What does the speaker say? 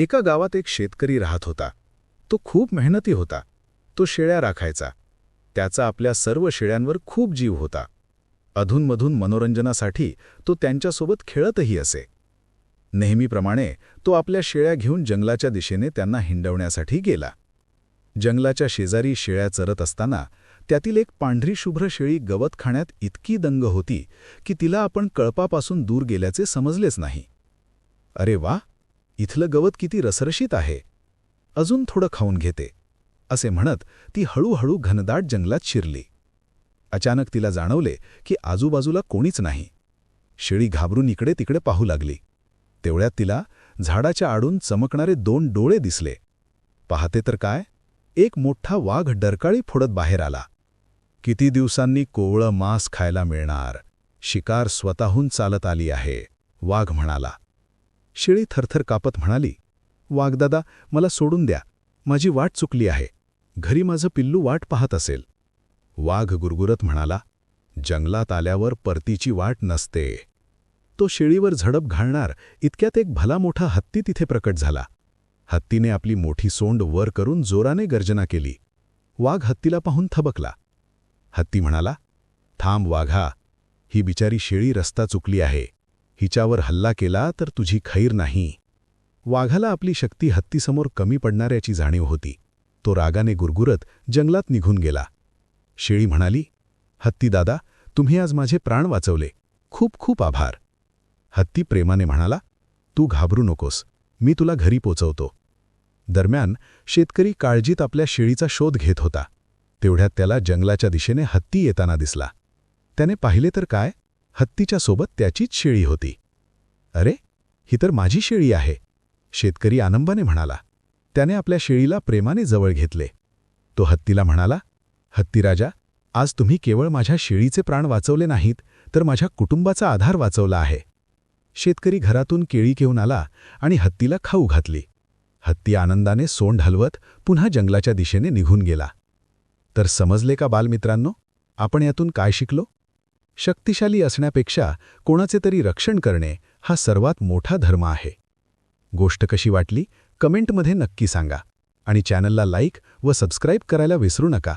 एका गावात एक शेतकरी राहत होता. तो खूप मेहनती होता. तो शेळ्या राखायचा. त्याचा आपल्या सर्व शेळ्यांवर खूप जीव होता. अधूनमधून मनोरंजनासाठी तो त्यांच्यासोबत खेळतही असे. नेहमीप्रमाणे तो आपल्या शेळ्या घेऊन जंगलाच्या दिशेने त्यांना हिंडवण्यासाठी गेला. जंगलाच्या शेजारी शेळ्या चरत असताना त्यातील एक पांढरी शुभ्र शेळी गवत खाण्यात इतकी दंग होती की तिला आपण कळपापासून दूर गेल्याचे समजलेच नाही. अरे वा! इथलं गवत किती रसरशीत आहे. अजून थोडं खाऊन घेते. असे म्हणत ती हळूहळू घनदाट जंगलात शिरली. अचानक तिला जाणवले की आजूबाजूला कोणीच नाही. शेळी घाबरून इकडे तिकडे पाहू लागली. तेवढ्यात तिला झाडाच्या आडून चमकणारे दोन डोळे दिसले. पाहते तर काय? एक मोठा वाघ डरकाळी फोडत बाहेर आला. किती दिवसांनी कोवळं मांस खायला मिळणार. शिकार स्वतःहून चालत आली आहे. वाघ म्हणाला शेळी थरथर कापत म्हणाली वाघदादा मला सोडून द्या. माझी वाट चुकली आहे. घरी माझं पिल्लू वाट पाहत असेल. वाघ गुरगुरत म्हणाला जंगलात आल्यावर परतीची वाट नसते. तो शेळीवर झडप घालणार इतक्यात एक भला मोठा हत्ती तिथे प्रकट झाला. हत्तीने आपली मोठी सोंड वर करून जोराने गर्जना केली. वाघ हत्तीला पाहून थबकला. हत्ती म्हणाला थांब वाघा. ही बिचारी शेळी रस्ता चुकली आहे. हिच्यावर हल्ला केला तर तुझी खैर नाही. वाघाला आपली शक्ती हत्तीसमोर कमी पडणाऱ्याची जाणीव होती. तो रागाने गुरगुरत जंगलात निघून गेला. शेळी म्हणाली हत्ती दादा तुम्ही आज माझे प्राण वाचवले. खूप खूप आभार. हत्ती प्रेमाने म्हणाला तू घाबरू नकोस. मी तुला घरी पोचवतो. दरम्यान शेतकरी काळजीत आपल्या शेळीचा शोध घेत होता. तेवढ्यात त्याला जंगलाच्या दिशेने हत्ती येताना दिसला. त्याने पाहिले तर काय? हत्तीच्या सोबत त्याचीच शेळी होती. अरे ही तर माझी शेळी आहे शेतकरी आनंबाने म्हणाला. त्याने आपल्या शेळीला प्रेमाने जवळ घेतले. तो हत्तीला म्हणाला हत्तीराजा आज तुम्ही केवळ माझ्या शेळीचे प्राण वाचवले नाहीत तर माझ्या कुटुंबाचा आधार वाचवला आहे. शेतकरी घरातून केळी घेऊन आला आणि हत्तीला खाऊ घातली. हत्ती आनंदाने सोंड हलवत पुन्हा जंगलाच्या दिशेने निघून गेला. तर समजले का बालमित्रांनो आपण यातून काय शिकलो? शक्तिशाली असण्यापेक्षा कोणाचे तरी रक्षण करणे हा सर्वात मोठा धर्म आहे. गोष्ट कशी वाटली कमेंटमध्ये नक्की सांगा आणि चॅनलला लाईक व सबस्क्राईब करायला विसरू नका.